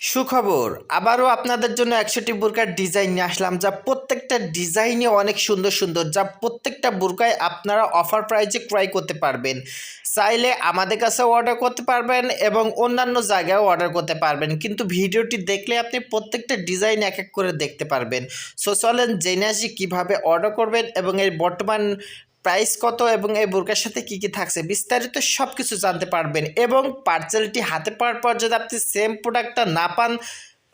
সুখবর, আবারও আপনাদের জন্য একশোটি বোরকার ডিজাইন নিয়ে আসলাম, যা প্রত্যেকটা ডিজাইনে অনেক সুন্দর সুন্দর, যা প্রত্যেকটা বোরকায় আপনারা অফার প্রাইজে ক্রয় করতে পারবেন। চাইলে আমাদের কাছে অর্ডার করতে পারবেন এবং অন্যান্য জায়গায়ও অর্ডার করতে পারবেন, কিন্তু ভিডিওটি দেখলে আপনি প্রত্যেকটা ডিজাইন এক এক করে দেখতে পারবেন। সো চলেন জেনে আসি কীভাবে অর্ডার করবেন এবং এর বর্তমান প্রাইস কত এবং এই বোরকার সাথে কি কি থাকছে বিস্তারিত সব কিছু জানতে পারবেন এবং পার্সেলটি হাতে পাওয়ার পর যদি আপনি সেম প্রোডাক্টটা না পান,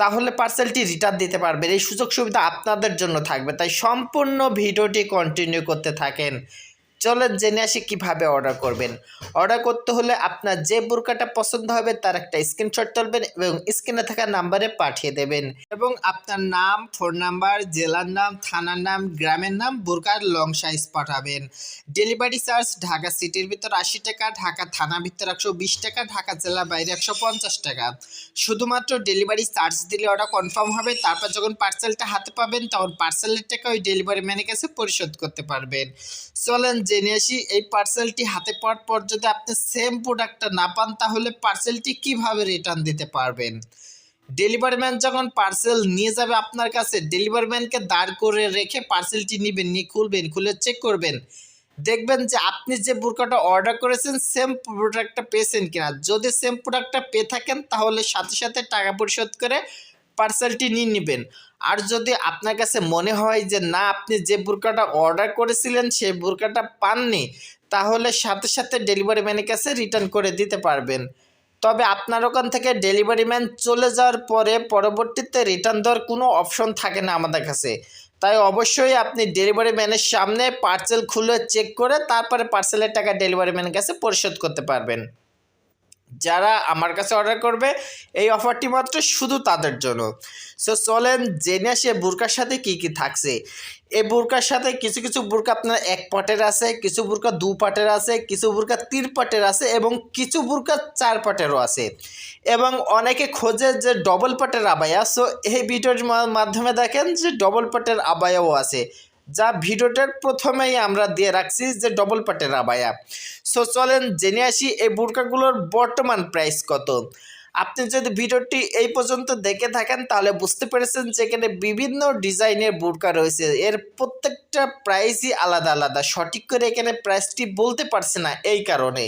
তাহলে পার্সেলটি রিটার্ন দিতে পারবেন। এই সুযোগ সুবিধা আপনাদের জন্য থাকবে। তাই সম্পূর্ণ ভিডিওটি কন্টিনিউ করতে থাকেন। চলেন জেনে আসি কীভাবে অর্ডার করবেন। অর্ডার করতে হলে আপনার যে বোরকাটা পছন্দ হবে তার একটা স্ক্রিনশট তুলবেন এবং স্ক্রিনে থাকা নাম্বারে পাঠিয়ে দেবেন। এবং আপনার নাম ফোন নাম্বার জেলার নাম, থানার নাম, গ্রামের নাম, বোরকার লং সাইজ পাঠাবেন। ডেলিভারি চার্জ ঢাকা সিটির ভিতর আশি টাকা, ঢাকা থানা ভিতর একশো বিশ টাকা, ঢাকা জেলা বাইরে একশো পঞ্চাশ টাকা। শুধুমাত্র ডেলিভারি চার্জ দিলে ওটা কনফার্ম হবে, তারপর যখন পার্সেলটা হাতে পাবেন, তখন পার্সেলের টাকা ওই ডেলিভারি ম্যানের কাছে পরিশোধ করতে পারবেন। চলেন জেনে আসি, এই পার্সেলটি হাতে পাওয়ার পর যদি আপনি সেম প্রোডাক্টটা না পান, তাহলে পার্সেলটি কীভাবে রিটার্ন দিতে পারবেন? ডেলিভারি ম্যান যখন পার্সেল নিয়ে যাবে আপনার কাছে ডেলিভারি ম্যানকে দাঁড় করে রেখে পার্সেলটি নেবেন, নিয়ে খুলবেন, খুলে চেক করবেন। দেখবেন যে আপনি যে বোরকাটা অর্ডার করেছেন সেম প্রোডাক্টটা পেয়েছেন কিনা। যদি সেম প্রোডাক্টটা পেয়ে থাকেন, তাহলে সাথে সাথে টাকা পরিশোধ করে পার্সেলটি নিয়ে নেবেন। আর যদি আপনার কাছে মনে হয় যে, না, আপনি যে বোরকাটা অর্ডার করেছিলেন সেই বোরকাটা পাননি, তাহলে সাথে সাথে ডেলিভারি ম্যানের কাছে রিটার্ন করে দিতে পারবেন। তবে আপনার ওখান থেকে ডেলিভারি ম্যান চলে যাওয়ার পরে পরবর্তীতে রিটার্ন দেওয়ার কোনো অপশন থাকে না আমাদের কাছে। তাই অবশ্যই আপনি ডেলিভারি ম্যানের সামনে পার্সেল খুলে চেক করে তারপরে পার্সেলের টাকা ডেলিভারি ম্যানের কাছে পরিশোধ করতে পারবেন। যারা আমার কাছে অর্ডার করবে, এই অফারটি মাত্র শুধু তাদের জন্য। সো চলেন জেনে আসে বুরকার সাথে কি কি থাকছে। এই বুরকার সাথে কিছু কিছু বুরকা আপনার এক পাটের আছে, কিছু বুরকা দু পাটের আছে, কিছু বুরকা তিন পাটের আছে এবং কিছু বুরকা চার পাটেরও আছে। এবং অনেকে খোঁজে যে ডবল পাটের আবায়া। সো এই ভিডিওর মাধ্যমে দেখেন যে ডবল পাটের আবায়াও আছে। যা ভিডিওটার প্রথমেই আমরা দিয়ে রাখছি যে ডবল পাটের আবায়া। সো চলেন জেনে আসি এই বুরকাগুলোর বর্তমান প্রাইস কত। আপনি যদি ভিডিওটি এই পর্যন্ত দেখে থাকেন, তাহলে বুঝতে পেরেছেন যে এখানে বিভিন্ন ডিজাইনের বুরকা রয়েছে। এর প্রত্যেকটা প্রাইসই আলাদা আলাদা। সঠিক করে এখানে প্রাইসটি বলতে পারছে না এই কারণে।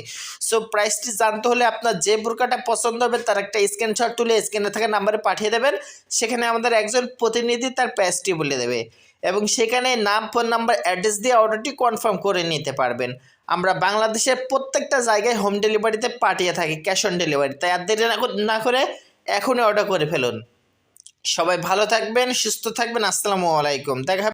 সো প্রাইসটি জানতে হলে আপনার যে বুরকাটা পছন্দ হবে, তার একটা স্ক্রিনশট তুলে স্ক্রিনে থাকা নাম্বারে পাঠিয়ে দেবেন। সেখানে আমাদের একজন প্রতিনিধি তার প্রাইসটি বলে দেবে। এবং সেখানে নাম ফোন নাম্বার অ্যাড্রেস দিয়ে অর্ডারটি কনফার্ম করে নিতে পারবেন। আমরা বাংলাদেশের প্রত্যেকটা জায়গায় হোম ডেলিভারিতে পাঠিয়ে থাকি ক্যাশ অন ডেলিভারি তাই আর না করে এখনই অর্ডার করে ফেলুন। সবাই ভালো থাকবেন, সুস্থ থাকবেন। আসসালামু আলাইকুম। দেখা